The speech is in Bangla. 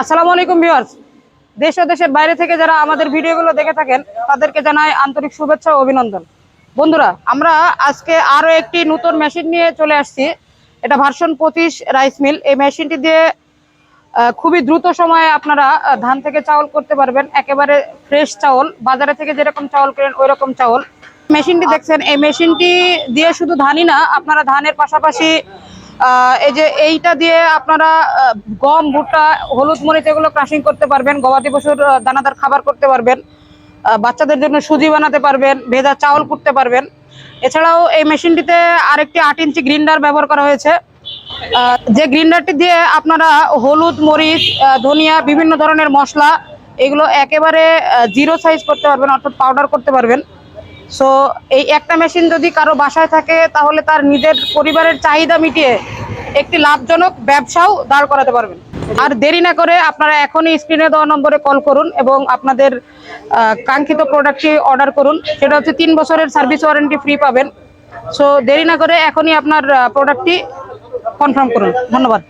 আসসালামু আলাইকুম ভিউয়ার্স। দেশ ও দেশের বাইরে থেকে যারা আমাদের ভিডিওগুলো দেখে থাকেন, তাদেরকে জানাই আন্তরিক শুভেচ্ছা ও অভিনন্দন। বন্ধুরা, আমরা আজকে আরও একটি নতুন মেশিন নিয়ে চলে আসছি। এটা ভার্সন পঁচিশ রাইস মিল। এই মেশিনটি দিয়ে খুবই দ্রুত সময়ে আপনারা ধান থেকে চাউল করতে পারবেন। একেবারে ফ্রেশ চাউল। বাজারে থেকে যেরকম চাউল কেনেন ওই রকম চাউল। মেশিনটি দেখছেন, এই মেশিনটি দিয়ে শুধু ধানই না, আপনারা ধানের পাশাপাশি এই যে এইটা দিয়ে আপনারা গম, ভুট্টা, হলুদ মরিচ এগুলো ক্রাশিং করতে পারবেন, গবাদি পশুর দানাদার খাবার করতে পারবেন বাচ্চাদের জন্য সুজি বানাতে পারবেন, ভেজা চাউল করতে পারবেন। এছাড়াও এই মেশিনটিতে আরেকটি আট ইঞ্চি গ্রিন্ডার ব্যবহার করা হয়েছে। যে গ্রিন্ডারটি দিয়ে আপনারা হলুদ, মরিচ ধনিয়া, বিভিন্ন ধরনের মশলা, এগুলো একেবারে জিরো সাইজ করতে পারবেন, অর্থাৎ পাউডার করতে পারবেন। সো এই একটা মেশিন যদি কারও বাসায় থাকে, তাহলে তার নিজের পরিবারের চাহিদা মিটিয়ে একটি লাভজনক ব্যবসাও দাঁড় করাতে পারবেন। আর দেরি না করে আপনারা এখনই স্ক্রিনে দেওয়া নম্বরে কল করুন এবং আপনাদের কাঙ্ক্ষিত প্রোডাক্টটি অর্ডার করুন। সেটা হচ্ছে তিন বছরের সার্ভিস ওয়ারেন্টি ফ্রি পাবেন। সো দেরি না করে এখনই আপনার প্রোডাক্টটি কনফার্ম করুন। ধন্যবাদ।